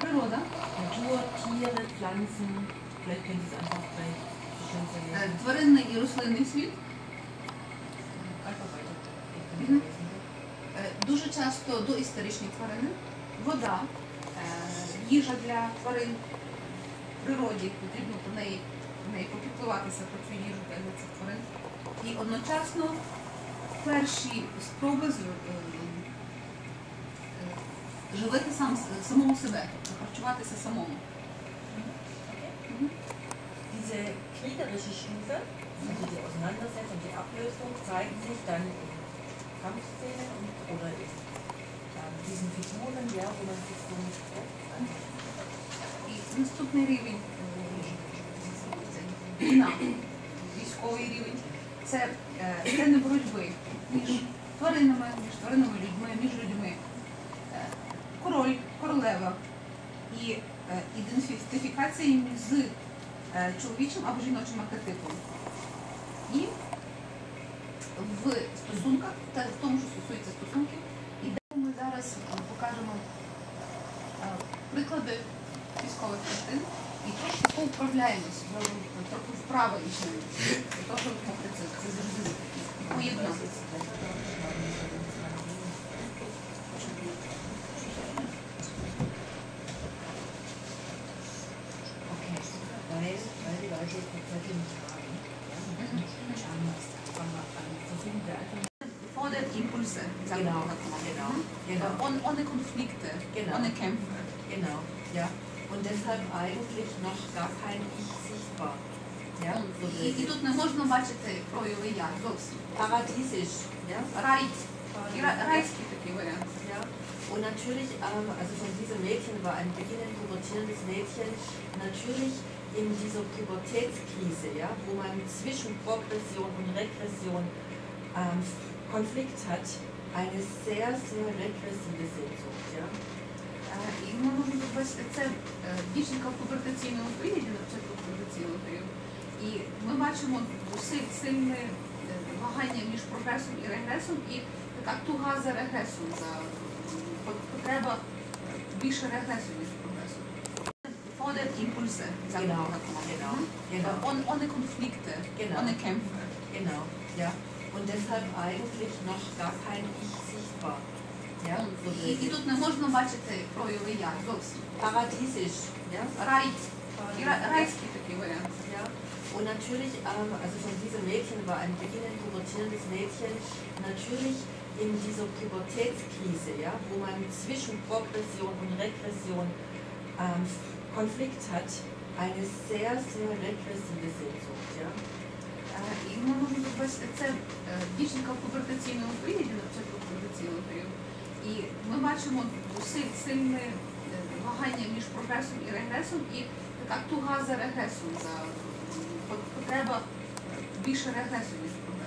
Природа. Tiere, Pflanzen. Vielleicht können Sie Тваринний і рослинний світ. Е, Дуже часто доісторичні тварини, вода, е, їжа для тварин в природі, потрібно про неї, про попіклуватися про цю їжу для цих тварин. І одночасно перші спроби е, живити сам, самому себе, тобто харчуватися самому. Diese kriegerische Stufe, also die Auseinandersetzung, die Ablösung, zeigen sich dann in Kampfszenen und, oder in ähm, diesen Figuren, ja, wo man sich so ja, І наступний рівень війна, військовий рівень. Це е, сцени боротьби між тваринами, між і е, з е, чоловічим або жіночим архетипом. І в стосунках, та в тому, що стосується стосунків, і де ми зараз е, покажемо е, приклади військових частин і трошки поуправляємось, трохи вправи і для того, це завжди Fordert Impulse, sagen Genau, wir mal. genau, Mhm. genau. Und ohne Konflikte, Genau. ohne Kämpfe. Genau, ja. Und deshalb eigentlich noch gar kein Ich sichtbar. Ja, so І, і тут не можна бачити прояви я зовсім. paradiesisch. Ja, Рай, і ра- райський такий варіант. ja. Und natürlich, ähm, also von diesem Mädchen war ein beginnend pubertierendes Mädchen natürlich in dieser Pubertätskrise, ja, wo man zwischen Progression und Regression ähm, Konflikt hat, eine sehr, sehr regressive Sehnsucht. Ja. І можемо побачити це е, дівчинка в пубертаційному періоді, на початку пубертаційного періоду. І ми бачимо си- сильне вагання між прогресом і регресом, і така туга за регресом, за потреба більше регресу, ніж прогресу. Fordert Impulse, sagen Genau, wir mal. genau, genau. Und ohne Konflikte, Genau. ohne Kämpfe. Genau, ja. Und deshalb eigentlich noch gar kein Ich sichtbar. Ja, so І, і тут не можна бачити прояви я зовсім. paradiesisch. Ja, Рай, і ра- райський такий варіант. ja. Und natürlich, ähm, also von diesem Mädchen war ein beginnend pubertierendes Mädchen natürlich in dieser Pubertätskrise, ja, wo man zwischen Progression und Regression ähm, Konflikt hat, eine sehr, sehr regressive Sehnsucht. Ми можемо побачити це е, дівчинка в пубертаційному періоді, на початку пубертаційного періоду. І ми бачимо си- сильне вагання між прогресом і регресом, і така туга за регресом, за потреба більше регресу, ніж прогресу.